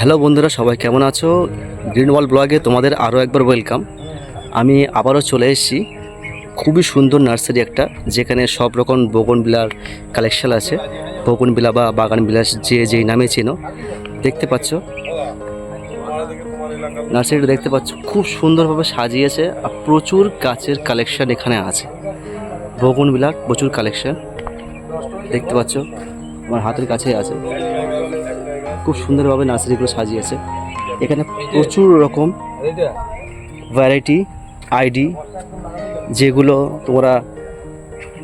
Hello বন্ধুরা, সবাই কেমন আছো? গ্রিন ওয়াল ব্লগে তোমাদের আরও একবার ওয়েলকাম আমি আবারও চলে এসেছি খুবই সুন্দর নার্সারি একটা, যেখানে সব রকম বগনবিলার কালেকশন আছে। বগনবিলা বা বাগান বিলাস যে যেই নামে চেনো, দেখতে পাচ্ছ। নার্সারিটা দেখতে পাচ্ছ, খুব সুন্দরভাবে সাজিয়েছে আর প্রচুর গাছের কালেকশন এখানে আছে। বগনবিলার প্রচুর কালেকশন দেখতে পাচ্ছ, আমার হাতের কাছেই আছে। খুব সুন্দরভাবে নার্সারিগুলো সাজিয়েছে। এখানে প্রচুর রকম ভ্যারাইটি আইডি যেগুলো তোমরা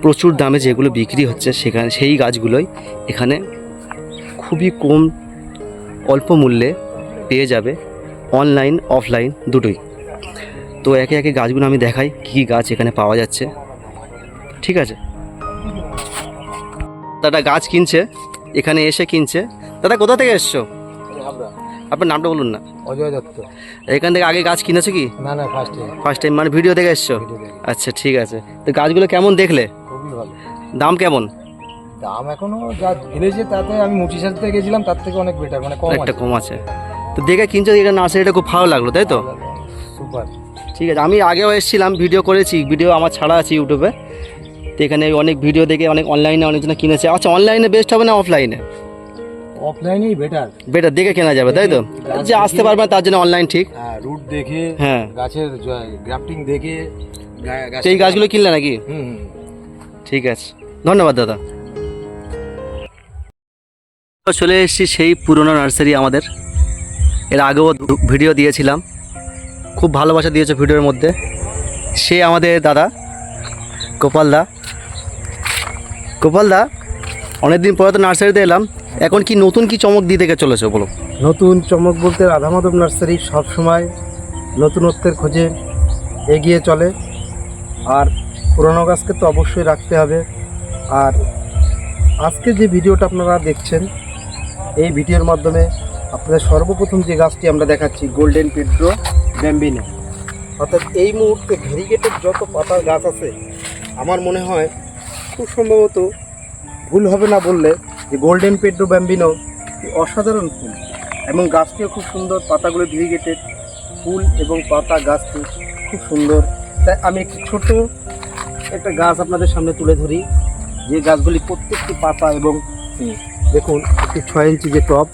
প্রচুর দামে যেগুলো বিক্রি হচ্ছে সেখানে সেই গাছগুলোই এখানে খুবই কম অল্প মূল্যে পেয়ে যাবে অনলাইন অফলাইন দুটোই। তো একে একে গাছগুলো আমি দেখাই, কী কী গাছ এখানে পাওয়া যাচ্ছে। ঠিক আছে? দাদা গাছ কিনছে এখানে এসে কিনছে। দাদা কোথা থেকে এসছো? আপনার নামটা বলুন না। অজয় দত্ত। এখান থেকে আগে গাছ কিনেছো কি? না না ফার্স্টে ফার্স্ট টাইম মানে ভিডিও দেখে এসছো? আচ্ছা ঠিক আছে। তো গাছগুলো কেমন দেখলে? খুবই ভালো। দাম কেমন? দাম এখনও যা ঢেলেছে তাতে আমি মুচি সাজতে গেছিলাম তার থেকে অনেক বেটার মানে কম একটা কম আছে। তো দেখে কিনছো এটা নার্সারিটা খুব ভালো লাগল তাই তো? সুপার। ঠিক আছে আমি আগেও এসেছিলাম ভিডিও করেছি ভিডিও আমার ছাড়া আছে ইউটিউবে তো এখানে অনেক ভিডিও দেখে অনেক অনলাইনে অনেকজন কিনেছে। আচ্ছা অনলাইনে বেস্ট হবে না অফলাইনে অফলাইনেই বেটার বেটার দেখে কেনা যাবে তাই তো? যে আসতে পারবে না তার জন্য অনলাইন ঠিক। হ্যাঁ রুট দেখে হ্যাঁ। গাছের গ্রাফটিং দেখে এই গাছগুলো কিনলে নাকি। ঠিক আছে। ধন্যবাদ দাদা। চলে এসেছি সেই পুরনো নার্সারি আমাদের। এর আগেও ভিডিও দিয়েছিলাম। খুব ভালোবাসা দিয়েছে ভিডিওর মধ্যে। সে আমাদের দাদা গোপাল দা। গোপাল দা, অনেকদিন পরে তো নার্সারিতে এলাম। এখন কি নতুন কি চমক দিয়ে থেকে চলেছে বলো? নতুন চমক বলতে রাধা মাধব নার্সারি সব সময় নতুনত্বের খোঁজে এগিয়ে চলে। আর পুরনো গাছকে তো অবশ্যই রাখতে হবে। আর আজকে যে ভিডিওটা আপনারা দেখছেন, এই ভিডিওর মাধ্যমে আপনাদের সর্বপ্রথম যে গাছটি আমরা দেখাচ্ছি গোল্ডেন পেড্রো ব্যাম্বিনো অর্থাৎ এই মুহূর্তে ভেরিগেটের যত পাতার গাছ আছে, আমার মনে হয় খুব সম্ভবত ভুল হবে না বললে যে গোল্ডেন পেড্রো ব্যাম্বিনো অসাধারণ ফুল। এবং গাছটিও খুব সুন্দর, পাতাগুলো ভেরিগেটেড ফুল এবং পাতা গাছটি খুব সুন্দর। তাই আমি একটি ছোট একটা গাছ আপনাদের সামনে তুলে ধরি। যে গাছগুলি প্রত্যেকটি পাতা এবং দেখুন, একটি ছয় ইঞ্চি যে টপ,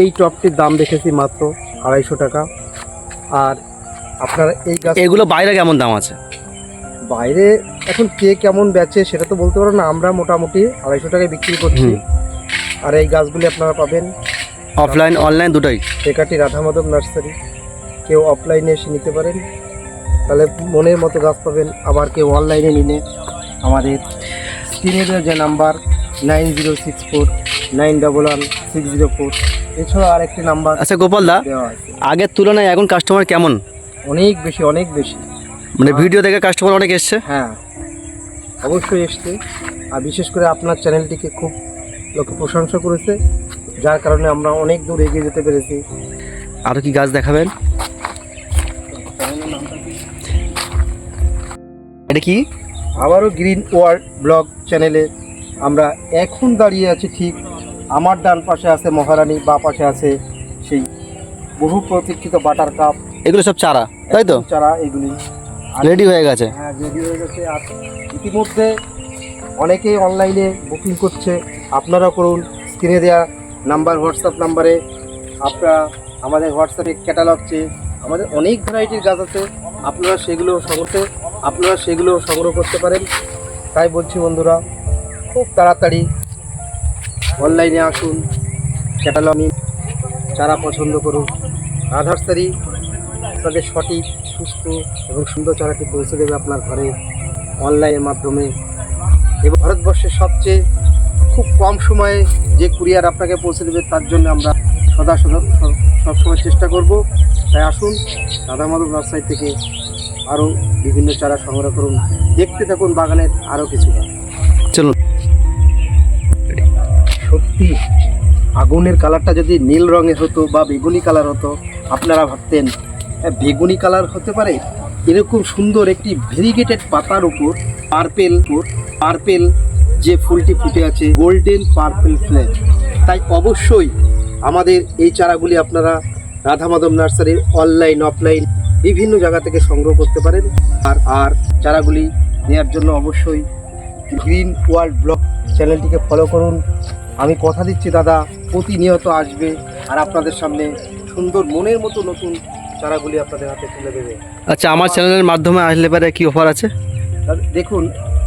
এই টপটির দাম দেখেছি মাত্র আড়াইশো টাকা। আর আপনারা এই গাছ এগুলো বাইরে কেমন দাম আছে? বাইরে এখন কে কেমন বেচে সেটা তো বলতে পারো না আমরা মোটামুটি আড়াইশো টাকায় বিক্রি করছি। আর এই গাছগুলি আপনারা পাবেন। অফলাইন অনলাইন দুটোই। টেকাটি রাধা মাধব নার্সারি। কেউ অফলাইনে এসে নিতে পারেন। তাহলে মনের মতো গাছ পাবেন আবার কেউ অনলাইনে নিলে আমাদের স্ক্রিনে দেওয়া যে number nine zero six four nine double one six zero four এছাড়াও আরেকটি নাম্বার আচ্ছা গোপাল দা আগের তুলনায় এখন কাস্টমার কেমন? অনেক বেশি অনেক বেশি। মানে ভিডিও দেখে কাস্টমার অনেক এসছে। হ্যাঁ অবশ্যই এসছে। আর বিশেষ করে আপনার চ্যানেলটিকে খুব লোকে প্রশংসা করেছে যার কারণে আমরা অনেক দূর এগিয়ে যেতে পেরেছি। আরও কি গাছ দেখাবেন? এটা কি? আবারও গ্রিন ওয়ার্ল্ড ব্লগ চ্যানেলে আমরা এখন দাঁড়িয়ে আছি ঠিক আমার ডান পাশে আছে মহারানী বা পাশে আছে সেই বহু প্রতীক্ষিত বাটার কাপ এগুলো সব চারা তাই তো? চারা এগুলি। রেডি হয়ে গেছে। হ্যাঁ রেডি হয়ে গেছে। আর ইতিমধ্যে অনেকেই অনলাইনে বুকিং করছে। আপনারা করুন স্ক্রিনে দেওয়া নাম্বার হোয়াটসঅ্যাপ নাম্বারে আপনারা আমাদের হোয়াটসঅ্যাপে ক্যাটালগ চেয়ে আমাদের অনেক ভ্যারাইটির গাছ আছে। আপনারা সেগুলো সংগ্রহ, আপনারা সেগুলো সংগ্রহ করতে পারেন। তাই বলছি বন্ধুরা, খুব তাড়াতাড়ি অনলাইনে আসুন ক্যাটালগ চারা পছন্দ করুন রাধার্সারি আপনাদের সঠিক সুস্থ এবং সুন্দর চারাটি পৌঁছে দেবে আপনার ঘরে অনলাইনের মাধ্যমে। এবং ভারতবর্ষের সবচেয়ে খুব কম সময়ে যে কুরিয়ার আপনাকে পৌঁছে দেবে তার জন্য আমরা সদা সদা সব- সবসময় চেষ্টা করব। তাই আসুন দাদা মাধব নার্সারি থেকে আরও বিভিন্ন চারা সংগ্রহ করুন। দেখতে থাকুন বাগানের আরও কিছু। চলুন। সত্যি আগুনের কালারটা যদি নীল রঙের হতো বা বেগুনি কালার হতো আপনারা ভাবতেন "হ্যাঁ, বেগুনি কালার হতে পারে। এরকম সুন্দর একটি ভেরিগেটেড পাতার উপর পার্পেল পার্পেল যে ফুলটি ফুটে আছে গোল্ডেন পার্পেল ফ্লেম তাই অবশ্যই আমাদের এই চারাগুলি আপনারা রাধা মাধব নার্সারির অনলাইন অফলাইন বিভিন্ন জায়গা থেকে সংগ্রহ করতে পারেন। আর আর চারাগুলি নেওয়ার জন্য অবশ্যই গ্রিন ওয়ার্ল্ড ব্লগ চ্যানেলটিকে ফলো করুন। আমি কথা দিচ্ছি, দাদা। প্রতিনিয়ত আসবে আর আপনাদের সামনে সুন্দর মনের মতো নতুন চারাগুলি আপনাদের হাতে তুলে দেবে। আচ্ছা আমার চ্যানেলের মাধ্যমে আসলে পরে কি অফার আছে? দেখুন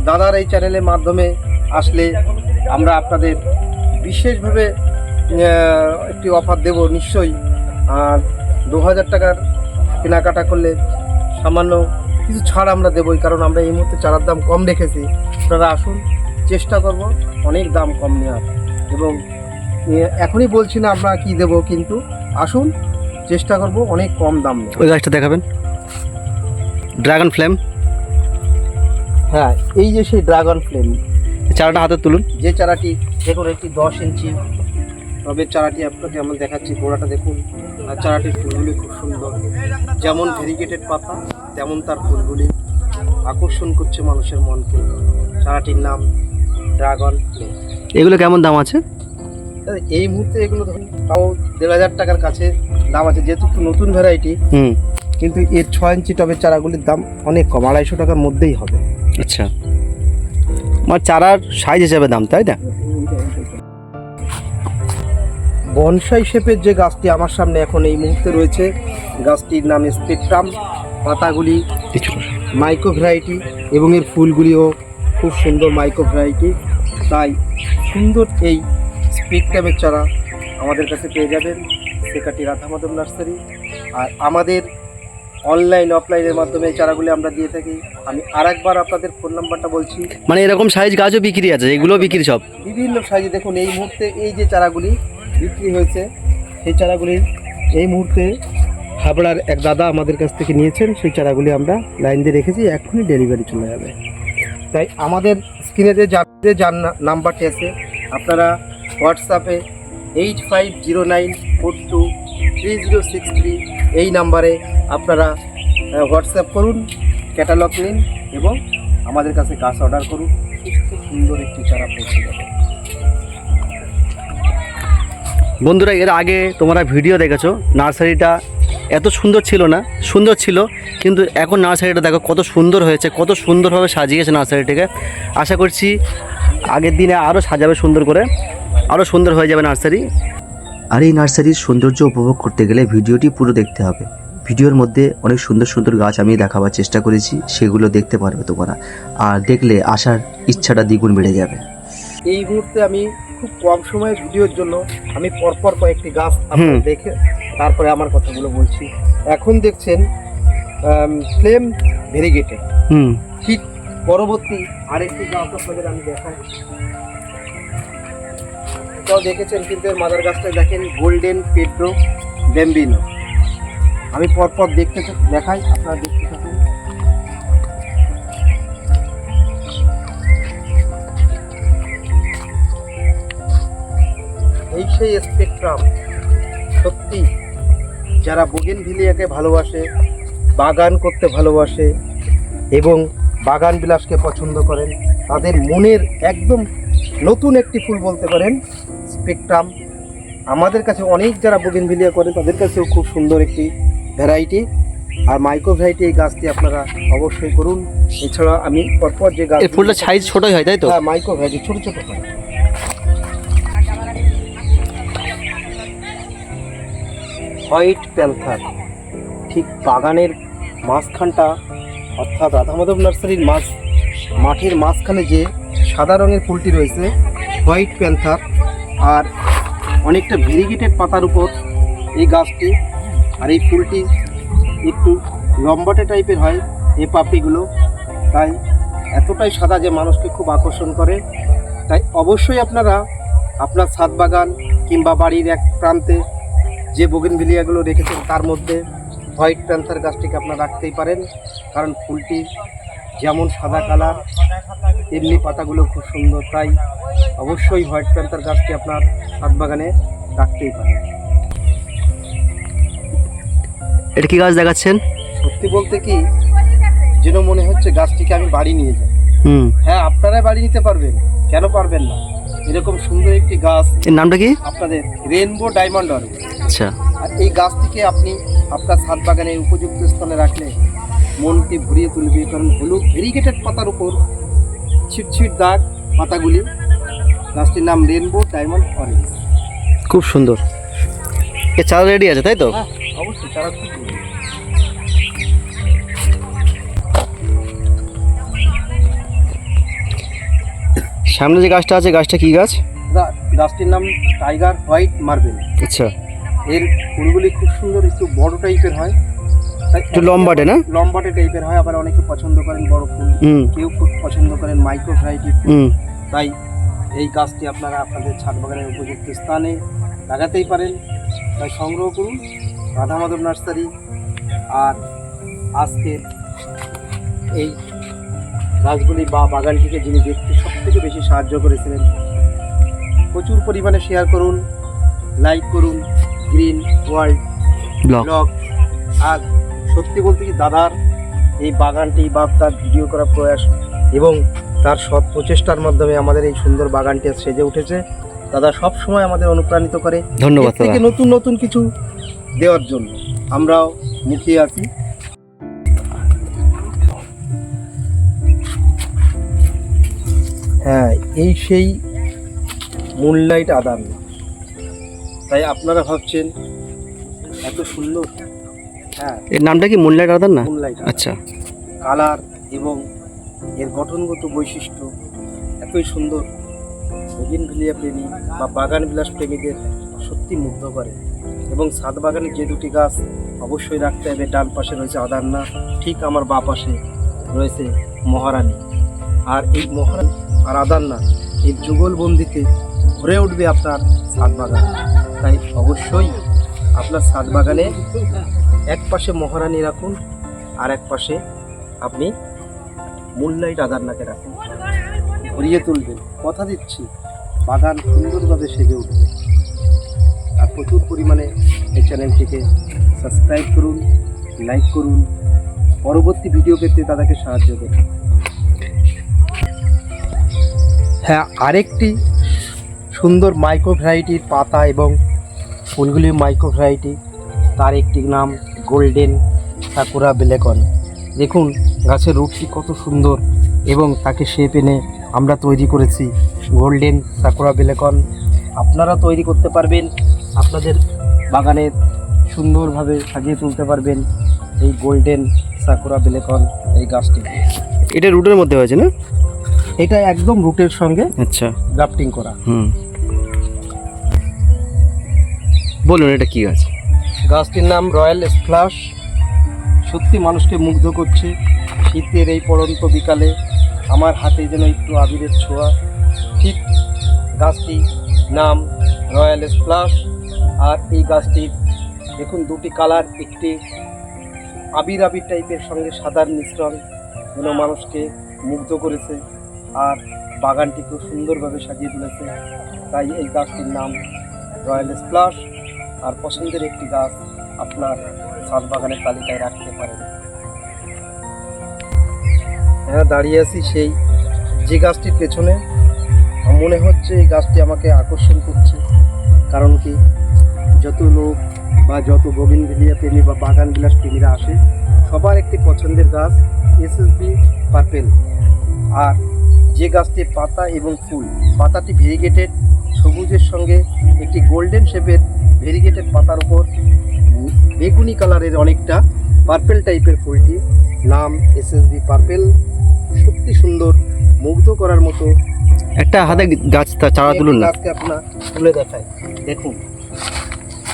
দাদার এই চ্যানেলের মাধ্যমে আসলে আমরা আপনাদের বিশেষভাবে একটি অফার দেব নিশ্চয়ই। আর দু হাজার টাকার কেনাকাটা করলে সামান্য কিছু ছাড় আমরা দেবই কারণ আমরা এই মুহূর্তে চারার দাম কম রেখেছি। আপনারা আসুন চেষ্টা করব অনেক দাম কম নেওয়ার। এবং এখনই বলছি না আমরা কি দেব কিন্তু আসুন চেষ্টা করব অনেক কম দাম ওই গাছটা দেখাবেন। ড্রাগন ফ্লেম হ্যাঁ এই যে সেই ড্রাগন ফ্লেম চারাটা হাতে তুলুন। যে চারাটি দেখুন একটি দশ ইঞ্চি। টবের চারাটি আপনাকে আমরা দেখাচ্ছি গোড়াটা দেখুন আর চারাটির ফুলগুলি খুব সুন্দর। যেমন ভেরিগেটেড পাতা তেমন তার ফুলগুলি। আকর্ষণ করছে মানুষের মনকে। চারাটির নাম ড্রাগন ফ্লেম এগুলো কেমন দাম আছে? এই মুহূর্তে এগুলো ধরুন তাও দেড় হাজার টাকার কাছে দাম আছে যেহেতু নতুন ভ্যারাইটি হুম। কিন্তু এর ছয় ইঞ্চি টবের চারাগুলির দাম অনেক কম আড়াইশো টাকার মধ্যেই হবে। আচ্ছা। আমার চারার সাইজ হিসাবে দাম তাই না? বনসাই শেপের যে গাছটি আমার সামনে এখন এই মুহূর্তে রয়েছে গাছটির নাম স্পেকট্রাম পাতাগুলি কিছু মাইক্রো ভ্যারাইটি এবং এর ফুলগুলিও খুব সুন্দর মাইক্রো ভ্যারাইটি তাই সুন্দর এই স্পেকট্রামের চারা আমাদের কাছে পেয়ে যাবেন। সেকাটি রাধা মাধব নার্সারি। আর আমাদের অনলাইন অফলাইনের মাধ্যমে এই চারাগুলি আমরা দিয়ে থাকি। আমি আর একবার আপনাদের ফোন নাম্বারটা বলছি। মানে এরকম সাইজ গাছও বিক্রি আছে এগুলো বিক্রি সব? বিভিন্ন সাইজে দেখুন এই মুহূর্তে এই যে চারাগুলি বিক্রি হয়েছে সেই চারাগুলি এই মুহূর্তে হাবড়ার এক দাদা আমাদের কাছ থেকে নিয়েছেন। সেই চারাগুলি আমরা লাইন দিয়ে রেখেছি এক্ষুনি ডেলিভারি চলে যাবে। তাই আমাদের স্ক্রিনে যে যার যে যার নাম্বারটি আছে আপনারা হোয়াটসঅ্যাপে eight five zero nine four two three zero six three এই নাম্বারে আপনারা হোয়াটসঅ্যাপ করুন, ক্যাটালগ নিন এবং আমাদের কাছে গাছ অর্ডার করুন। খুব সুন্দর একটি চারা পৌঁছে যাবে। বন্ধুরা, এর আগে তোমরা ভিডিও দেখেছ, নার্সারিটা এত সুন্দর ছিল না? সুন্দর ছিল, কিন্তু এখন নার্সারিটা দেখো কত সুন্দর হয়েছে, কত সুন্দরভাবে সাজিয়েছে নার্সারিটাকে। আশা করছি আগের দিনে আরও সাজাবে সুন্দর করে। আরও সুন্দর হয়ে যাবে নার্সারি। আর এই নার্সারির সৌন্দর্য উপভোগ করতে গেলে ভিডিওটি পুরো দেখতে হবে। ভিডিওর মধ্যে অনেক সুন্দর সুন্দর গাছ আমি দেখাবার চেষ্টা করেছি সেগুলো দেখতে পারবে তোমরা। আর দেখলে আসার ইচ্ছাটা দ্বিগুণ বেড়ে যাবে। এই মুহূর্তে আমি খুব কম সময়ের ভিডিওর জন্য আমি পরপর কয়েকটি গাছ আপনার দেখে তারপরে আমার কথাগুলো বলছি। এখন দেখছেন ফ্লেম ভেরিগেটেড। হুম। ঠিক পরবর্তী আরেকটি গাছ আপনাদের আমি দেখাই। এটাও দেখেছেন, কিন্তু এর মাদার গাছটা দেখেন গোল্ডেন পেড্রো ব্যাম্বিনো আমি পরপর দেখতে দেখাই, আপনারা দেখতে থাকুন। এই সেই স্পেকট্রাম সত্যি, যারা বোগেনভিলিয়াকে ভালোবাসে, বাগান করতে ভালোবাসে এবং বাগান বিলাসকে পছন্দ করেন, তাদের মনের একদম নতুন একটি ফুল বলতে পারেন স্পেকট্রাম আমাদের কাছে অনেক যারা বোগেনভিলিয়া করে তাদের কাছেও খুব সুন্দর একটি ভ্যারাইটি আর মাইক্রো ভ্যারাইটি এই গাছটি আপনারা অবশ্যই করুন। এছাড়া আমি পরপর যে গাছ ফুলটা সাইজ ছোটই হয় তাই তো? হ্যাঁ মাইক্রো ভ্যারাইটি ছোট ছোট হয়। হোয়াইট প্যান্থার ঠিক বাগানের মাঝখানটা অর্থাৎ রাধামাধব নার্সারির মাঝ মাঠের মাঝখানে যে সাদা রঙের ফুলটি রয়েছে হোয়াইট প্যান্থার আর অনেকটা ভেরিগেটেড পাতার উপর এই গাছটি আর এই ফুলটি একটু লম্বাটে টাইপের হয় এই পাপড়িগুলো। তাই এতটাই সাদা যে মানুষকে খুব আকর্ষণ করে। তাই অবশ্যই আপনারা আপনার ছাদ বাগান কিংবা বাড়ির এক প্রান্তে যে বোগেনভিলিয়াগুলো রেখেছেন তার মধ্যে হোয়াইট প্যান্থার গাছটিকে আপনারা রাখতেই পারেন। কারণ ফুলটি যেমন সাদা কালার তেমনি পাতাগুলো খুব সুন্দর। তাই অবশ্যই হোয়াইট প্যান্থার গাছটি আপনার ছাদ বাগানে রাখতেই পারেন। এটা কি গাছ দেখাচ্ছেন? সত্যি বলতে কি যেন মনে হচ্ছে গাছটিকে আমি বাড়ি নিয়ে যাই। হুম। হ্যাঁ আপনারাই বাড়ি নিতে পারবেন কেন পারবেন না? এরকম সুন্দর একটি গাছ এর নামটা কি? আপনাদের রেনবো ডায়মন্ড অরেঞ্জ আচ্ছা। আর এই গাছটিকে আপনি আপনার ছাদ বাগানে উপযুক্ত স্থানে রাখলে মনকে ভরিয়ে তুলবে কারণ হলুদ ভেরিগেটেড পাতার উপর ছিটছিট দাগ পাতাগুলি। গাছটির নাম রেনবো ডায়মন্ড অরেঞ্জ খুব সুন্দর। এ চারা রেডি আছে তাই তো? হ্যাঁ অবশ্যই তারা খুব সামনে যে গাছটা আছে গাছটা কি গাছ? গাছটির নাম টাইগার হোয়াইট মার্বেল আচ্ছা। এর ফুলগুলি খুব সুন্দর একটু বড় টাইপের হয়। একটু লম্বাটে না? লম্বাটে টাইপের হয় আবার অনেকে পছন্দ করেন বড় ফুল। কেউ খুব পছন্দ করেন মাইক্রো ভ্যারাইটির ফুল। তাই এই গাছটি আপনারা আপনাদের ছাদ বাগানের উপযুক্ত স্থানে লাগাতেই পারেন। তাই সংগ্রহ করুন রাধা মাধব নার্সারি। আর আজকে এই গাছগুলি বা বাগানটিকে যিনি দেখতে সব থেকে বেশি সাহায্য করেছিলেন প্রচুর পরিমাণে শেয়ার করুন লাইক করুন গ্রিন ওয়ার্ল্ড ব্লগ আর সত্যি বলতে কি দাদার এই বাগানটি বা তার ভিডিও করা প্রয়াস এবং তার সৎ প্রচেষ্টার মাধ্যমে আমাদের এই সুন্দর বাগানটি সেজে উঠেছে দাদা সব সময় আমাদের অনুপ্রাণিত করে। ধন্যবাদ থেকে নতুন নতুন কিছু দেওয়ার জন্য আমরাও মুখিয়ে আছি। হ্যাঁ এই সেই মুনলাইট আদান। তাই আপনারা ভাবছেন এত সুন্দর। হ্যাঁ। এর নামটা কি মুনলাইট আদার না? মুনলাইট আচ্ছা। কালার এবং এর গঠনগত বৈশিষ্ট্য এতই সুন্দর। ভিলিয়া প্রেমী বা বাগান বিলাস প্রেমীদের সত্যি মুগ্ধ করে। এবং ছাদ বাগানে যে দুটি গাছ অবশ্যই রাখতে হবে ডান পাশে রয়েছে আদান্না ঠিক আমার বা পাশে রয়েছে মহারানী। আর এই মহারানী আর আদান্না এই যুগলবন্দিতে ভরে উঠবে আপনার ছাদ বাগান। তাই অবশ্যই আপনার ছাদ বাগানে এক পাশে মহারানী রাখুন, আর এক পাশে আপনি মুনলাইট আদান্নাকে রাখুন। ভরিয়ে তুলবেন, কথা দিচ্ছি। বাগান সুন্দরভাবে সেজে উঠবে। আর প্রচুর পরিমাণে এই চ্যানেলটিকে সাবস্ক্রাইব করুন, লাইক করুন, পরবর্তী ভিডিও পেতে তাদেরকে সাহায্য করুন। হ্যাঁ আরেকটি সুন্দর মাইক্রো ভ্যারাইটির পাতা এবং ফুলগুলি মাইক্রো ভ্যারাইটি। তার একটি নাম গোল্ডেন সাকুরা বেলেকন। দেখুন গাছের রূপটি কত সুন্দর এবং তাকে শেপ এনে আমরা তৈরি করেছি গোল্ডেন সাকুরা বেলেকন। আপনারা তৈরি করতে পারবেন আপনাদের বাগানে সুন্দরভাবে সাজিয়ে তুলতে পারবেন এই গোল্ডেন সাকুরা বেলেকন এই গাছটি। এটা রুটের মধ্যে হয়েছে না? এটা একদম রুটের সঙ্গে আচ্ছা। গ্রাফটিং করা। হুম। বলুন, এটা কি গাছ? গাছটির নাম রয়্যাল স্প্লাশ। সত্যি মানুষকে মুগ্ধ করছে। শীতের এই পড়ন্ত বিকালে আমার হাতে যেন একটু আবিরের ছোঁয়া। ঠিক গাছটি নাম রয়্যাল স্প্লাশ। আর এই গাছটির দেখুন, দুটি কালার, একটি আবির আবির টাইপের সঙ্গে সাদার মিশ্রণ যেন মানুষকে মুগ্ধ করেছে। আর বাগানটি খুব সুন্দরভাবে সাজিয়ে তুলেছে। তাই এই গাছটির নাম রয়্যাল স্প্লাশ। আর পছন্দের একটি গাছ আপনার ছাদ বাগানের তালিকায় রাখতে পারেন। হ্যাঁ দাঁড়িয়ে আছি সেই যে গাছটির পেছনে। মনে হচ্ছে এই গাছটি আমাকে আকর্ষণ করছে। কারণ কি? যত লোক বা যত গোবিন্দ ভিলিয়া প্রেমী বা বাগান বিলাস প্রেমীরা আসে, সবার একটি পছন্দের গাছ এসএসবি পার্পেল। আর যে গাছটির পাতা এবং ফুল, পাতাটি ভেরিগেটেড সবুজের সঙ্গে একটি গোল্ডেন শেপের ভেরিগেটেড পাতার উপর বেগুনি কালারের অনেকটা পার্পেল টাইপের ফুলটি নাম এসএসবি পার্পেল সত্যি সুন্দর মুগ্ধ করার মতো। একটা হাতে গাছ চারা তুলুন না। গাছকে আপনার তুলে দেখায় দেখুন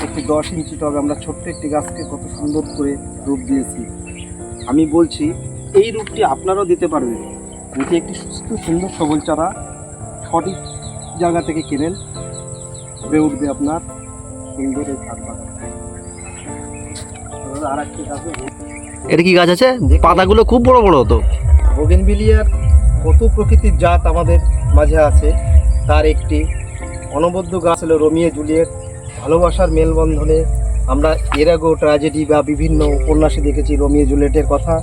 একটি দশ ইঞ্চি টব আমরা ছোট্ট একটি গাছকে কত সুন্দর করে রূপ দিয়েছি। আমি বলছি এই রূপটি আপনারাও দিতে পারবেন। যদি একটি সুস্থ সুন্দর সবল চারা সঠিক জায়গা থেকে কেনেন গড়ে উঠবে আপনার। সুন্দর এই ছাদ বাগান। আর একটি গাছে এটা কি গাছ আছে? পাতাগুলো খুব বড় বড় হতো বোগেনভিলিয়ার কত প্রকৃতির জাত আমাদের মাঝে আছে। তার একটি অনবদ্য গাছ হলো রোমিও জুলিয়েট। ভালোবাসার মেলবন্ধনে আমরা এর আগেও ট্র্যাজেডি বা বিভিন্ন উপন্যাসে দেখেছি রোমিও জুলিয়েটের কথা।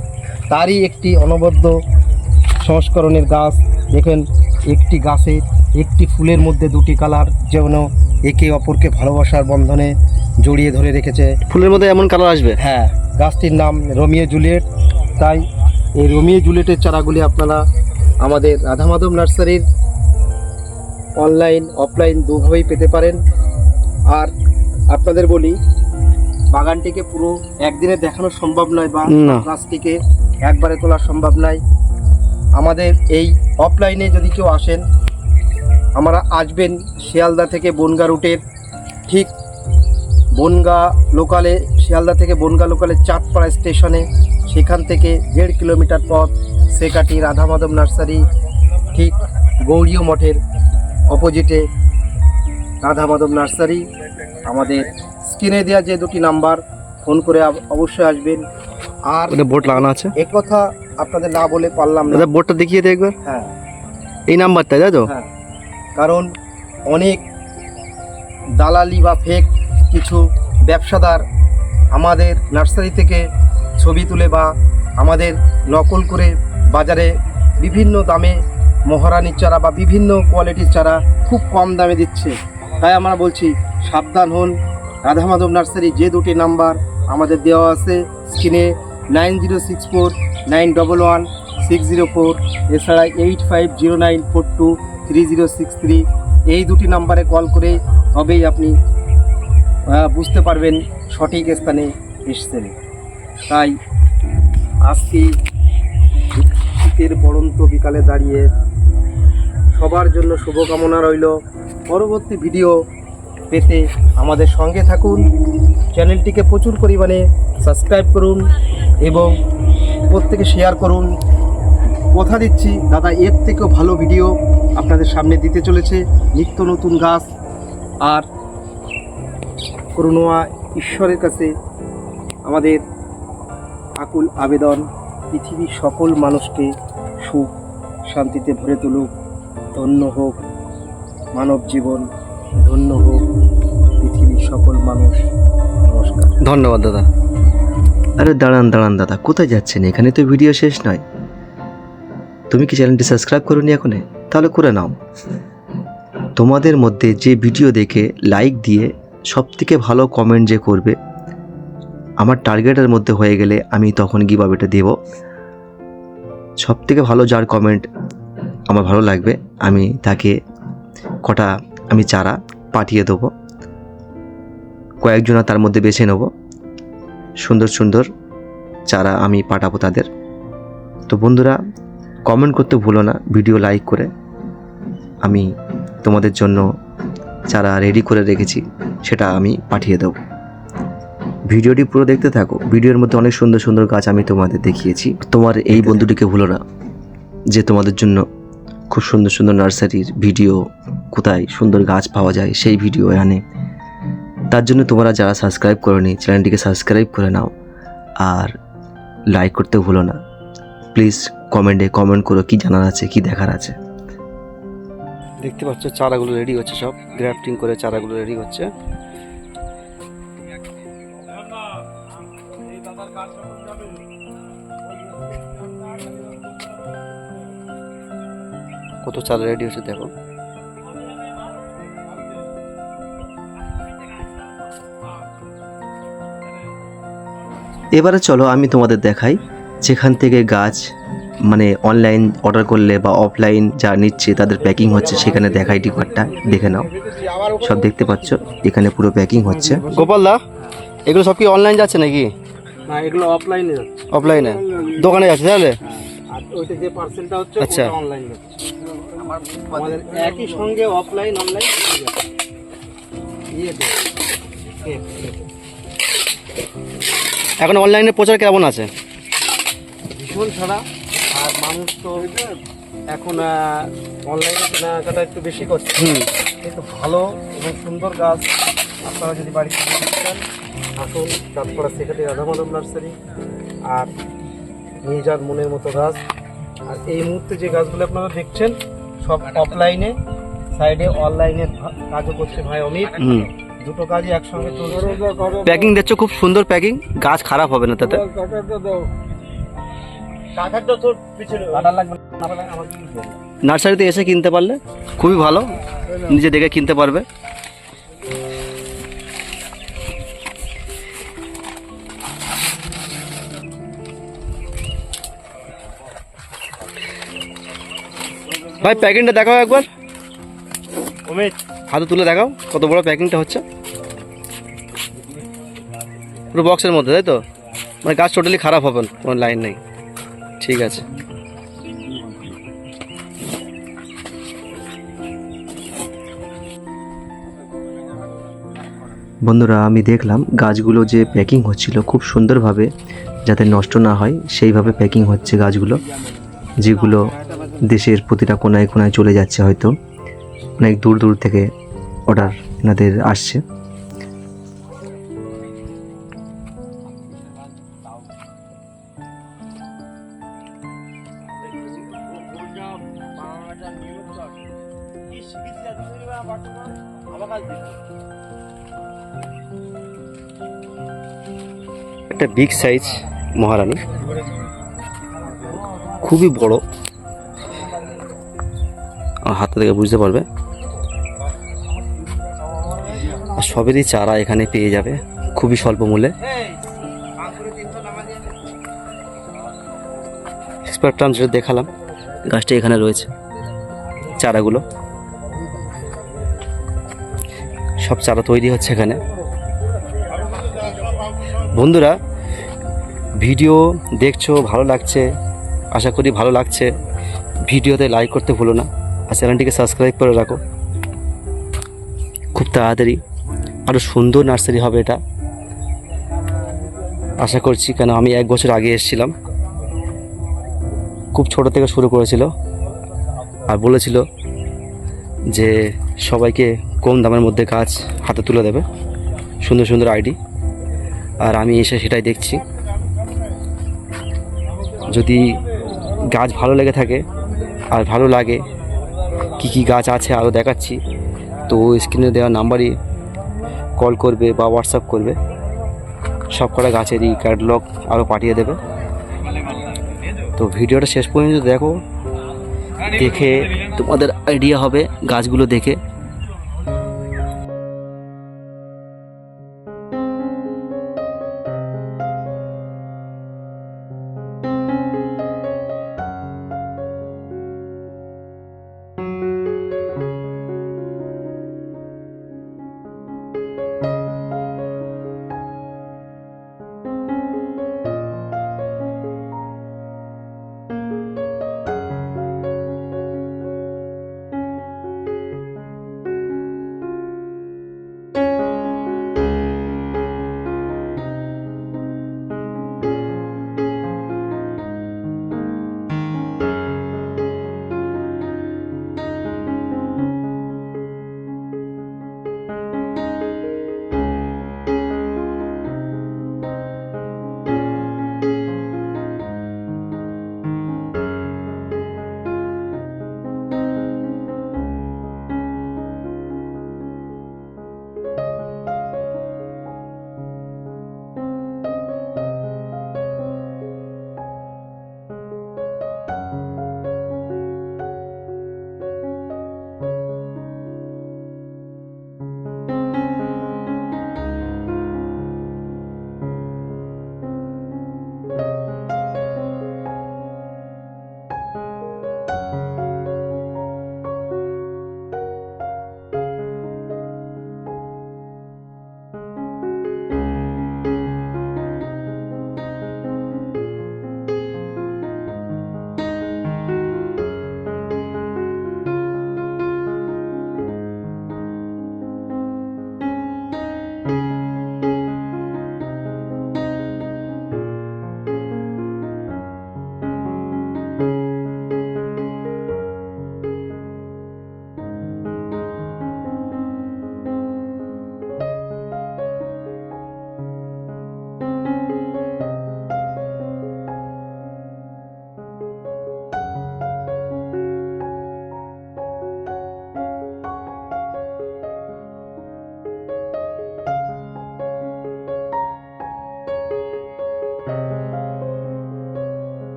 তারই একটি অনবদ্য সংস্করণের গাছ। দেখেন একটি গাছে একটি ফুলের মধ্যে দুটি কালার যেন একে অপরকে ভালোবাসার বন্ধনে জড়িয়ে ধরে রেখেছে। ফুলের মধ্যে এমন কালার আসবে? হ্যাঁ গাছটির নাম রোমিও জুলিয়েট। তাই এই রোমিও জুলিয়েটের চারাগুলি আপনারা আমাদের রাধা মাধব নার্সারির অনলাইন অফলাইন দুভাবেই পেতে পারেন। আর আপনাদের বলি বাগানটিকে পুরো একদিনে দেখানো সম্ভব নয় বা গাছটিকে একবারে তোলা সম্ভব নয়। আমাদের এই অফলাইনে যদি কেউ আসেন আমরা আসবেন শিয়ালদা থেকে বনগা রুটের ঠিক বনগা লোকালে শিয়ালদা থেকে বনগা লোকালে চাঁদপাড়া স্টেশনে। সেখান থেকে দেড় কিলোমিটার পথ সেকাটি রাধা মাধব নার্সারি। ঠিক গৌরীয় মঠের অপোজিটে রাধা মাধব নার্সারি। আমাদের স্ক্রিনে দেওয়া যে দুটি নাম্বার ফোন করে অবশ্যই আসবেন। আর বোর্ড লাগানো আছে? এ কথা আপনাদের না বলে পারলাম না। বোর্ডটা দেখিয়ে দে একবার। হ্যাঁ। এই নাম্বারটা তাই তো? হ্যাঁ। কারণ অনেক দালালি বা ফেক কিছু ব্যবসাদার আমাদের নার্সারি থেকে ছবি তুলে বা আমাদের নকল করে বাজারে বিভিন্ন দামে মহারানির চারা বা বিভিন্ন কোয়ালিটির চারা খুব কম দামে দিচ্ছে। তাই আমরা বলছি, সাবধান হন। রাধা মাধব নার্সারি যে দুটি নাম্বার আমাদের দেওয়া আছে স্ক্রিনে nine zero six four, nine double one, six zero four, এছাড়া eight five zero nine four two three zero six three এই দুটি নাম্বারে কল করে তবেই আপনি বুঝতে পারবেন সঠিক স্থানে এসছেন। তাই আজকে শীতের পড়ন্ত বিকালে দাঁড়িয়ে সবার জন্য শুভকামনা রইল। পরবর্তী ভিডিও পেতে আমাদের সঙ্গে থাকুন। চ্যানেলটিকে প্রচুর পরিমাণে সাবস্ক্রাইব করুন এবং প্রত্যেকে শেয়ার করুন। কথা দিচ্ছি। দাদা, এর থেকেও ভালো ভিডিও আপনাদের সামনে দিতে চলেছে। নিত্য নতুন গাছ আর করুণা ঈশ্বরের কাছে আমাদের আকুল আবেদন, পৃথিবীর সকল মানুষকে সুখ শান্তিতে ভরে তুলুক, ধন্য হোক, মানব জীবন ধন্য হোক, পৃথিবীর সকল মানুষ নমস্কার। ধন্যবাদ, দাদা। আরে দাঁড়ান দাঁড়ান, দাদা, কোথায় যাচ্ছেন? এখানে তো ভিডিও শেষ নয়। তুমি কি চ্যানেলটি সাবস্ক্রাইব করোনি এখনে? তাহলে করে নাও। তোমাদের মধ্যে যে ভিডিও দেখে লাইক দিয়ে সব থেকে ভালো কমেন্ট যে করবে, আমার টার্গেটের মধ্যে হয়ে গেলে আমি তখন গিভাবেটা দেব। সব থেকে ভালো যার কমেন্ট আমার ভালো লাগবে, আমি তাকে কটা, আমি চারা পাঠিয়ে দেবো। কয়েকজনা তার মধ্যে বেছে নেব। সুন্দর সুন্দর চারা আমি পাঠাবো তাদের। তো বন্ধুরা কমেন্ট করতে ভুলো না ভিডিও লাইক করে। আমি তোমাদের জন্য যারা রেডি করে রেখেছি সেটা আমি পাঠিয়ে দেবো। ভিডিওটি পুরো দেখতে থাকো। ভিডিওর মধ্যে অনেক সুন্দর সুন্দর গাছ আমি তোমাদের দেখিয়েছি। তোমার এই বন্ধুটিকে ভুলো না যে তোমাদের জন্য খুব সুন্দর সুন্দর নার্সারির ভিডিও কোথায় সুন্দর গাছ পাওয়া যায় সেই ভিডিও আনে তার জন্য তোমরা যারা সাবস্ক্রাইব করোনি চ্যানেলটিকে সাবস্ক্রাইব করে নাও। আর লাইক করতে ভুলো না। প্লিজ কমেন্টে কমেন্ট করো কি জানার আছে কি দেখার আছে। দেখতে পাচ্ছ চারাগুলো রেডি হচ্ছে সব গ্রাফটিং করে চারাগুলো রেডি হচ্ছে। কত চারা রেডি হচ্ছে দেখো। এবারে চলো আমি তোমাদের দেখাই যেখান থেকে গাছ মানে অনলাইন অর্ডার করলে বা অফলাইন যা নিচ্ছে তাদের প্যাকিং হচ্ছে সেখানে দেখাই টিকারটা দেখে নাও। সব দেখতে পাচ্ছ এখানে পুরো প্যাকিং হচ্ছে। গোপাল দা এগুলো সব কি অনলাইন যাচ্ছে নাকি? না এগুলো অফলাইনে যাচ্ছে। অফলাইনে দোকানে যাচ্ছে তাহলে? আর ওইটা যে পার্সেলটা হচ্ছে আচ্ছা। অনলাইন আমাদের একই সঙ্গে অফলাইন অনলাইন ইয়ে এখন অনলাইনে প্রচার কেমন আছে? ভীষণ ছাড়া আর মানুষ তো এখন অনলাইনে কেনাকাটা একটু বেশি করছে। হুম। কিন্তু ভালো এবং সুন্দর গাছ আপনারা যদি বাড়িতে চান আসুন চাঁদপাড়া সেক্রেটারি রাধা মাধব নার্সারি আর নিয়ে যান মনের মতো গাছ। আর এই মুহূর্তে যে গাছগুলো আপনারা দেখছেন সব অফলাইনে সাইডে অনলাইনে কাজও করছে ভাই অমিত। দুটো কাজই একসঙ্গে চলছে। প্যাকিং দিচ্ছ খুব সুন্দর প্যাকিং গাছ খারাপ হবে না তাতে? তোর পিছনে লাগবে নার্সারিতে এসে কিনতে পারলে খুবই ভালো নিজে দেখে কিনতে পারবে। ভাই প্যাকিংটা দেখাও একবার। হাতে তুলে দেখাও কত বড় প্যাকিংটা হচ্ছে। পুরো বক্সের মধ্যে তাই তো? মানে গাছ টোটালি খারাপ হবে না কোনো লাইন নেই। ঠিক আছে। বন্ধুরা, আমি দেখলাম গাছগুলো যে প্যাকিং হচ্ছিল খুব সুন্দরভাবে যাতে নষ্ট না হয়, সেইভাবে প্যাকিং হচ্ছে গাছগুলো, যেগুলো দেশের প্রতিটা কোনায় কোনায় চলে যাচ্ছে হয়তো, অনেক দূর দূর থেকে অর্ডার এনাদের আসছে। বিগ সাইজ মহারানী। খুবই বড়। হাতে থেকে বুঝতে পারবে। আর সবেরই চারা এখানে পেয়ে যাবে। খুবই স্বল্প মূল্যে। এক্সপার্টাম যেটা দেখালাম। গাছটা এখানে রয়েছে। চারাগুলো। সব চারা তৈরি হচ্ছে এখানে। বন্ধুরা ভিডিও দেখছ, ভালো লাগছে, আশা করি ভালো লাগছে। ভিডিওতে লাইক করতে ভুলো না, আর চ্যানেলটিকে সাবস্ক্রাইব করে রাখো। খুব তাড়াতাড়ি আরও সুন্দর নার্সারি হবে এটা। আশা করছি কেন, আমি এক বছর আগে এসেছিলাম। খুব ছোট থেকে শুরু করেছিল, আর বলেছিল যে সবাইকে কম দামের মধ্যে গাছ হাতে তুলে দেবে, সুন্দর সুন্দর আইডি। আর আমি এসে সেটাই দেখছি। যদি গাছ ভালো লেগে থাকে আর ভালো লাগে, কি কি গাছ আছে আরও দেখাচ্ছি, তো স্ক্রিনে দেওয়া নাম্বারই কল করবে বা হোয়াটসঅ্যাপ করবে, সব কটা গাছেরই ক্যাটালগ আরও পাঠিয়ে দেবে। তো ভিডিওটা শেষ পর্যন্ত দেখো, দেখে তোমাদের আইডিয়া হবে গাছগুলো দেখে।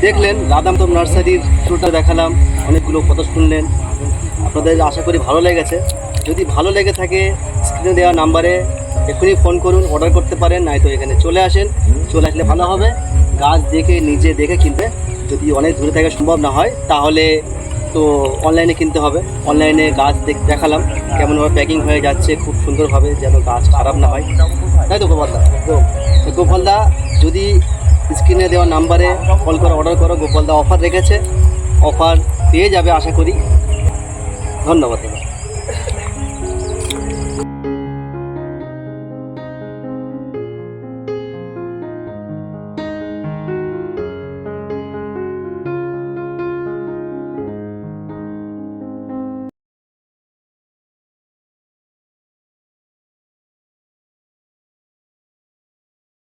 দেখলেন রাধামতম নার্সারির টোটা দেখালাম, অনেকগুলো কথা শুনলেন। আপনাদের আশা করি ভালো লেগেছে। যদি ভালো লেগে থাকে স্ক্রিনে দেওয়া নাম্বারে এখনই ফোন করুন অর্ডার করতে পারেন, নয়তো এখানে চলে আসেন। চলে আসলে ভালো হবে। গাছ দেখে, নিজে দেখে কিনবে। যদি অনেক দূরে থাকা সম্ভব না হয়, তাহলে তো অনলাইনে কিনতে হবে। অনলাইনে গাছ দেখ- দেখালাম, কেমনভাবে প্যাকিং হয়ে যাচ্ছে, খুব সুন্দরভাবে যেন গাছ খারাপ না হয়। তাই তো গোপালদা? তো গোপালদা, যদি স্ক্রিনে দেওয়া নাম্বারে কল করে অর্ডার করো গোপালদা অফার রেখেছে। অফার পেয়ে যাবে, আশা করি। ধন্যবাদ।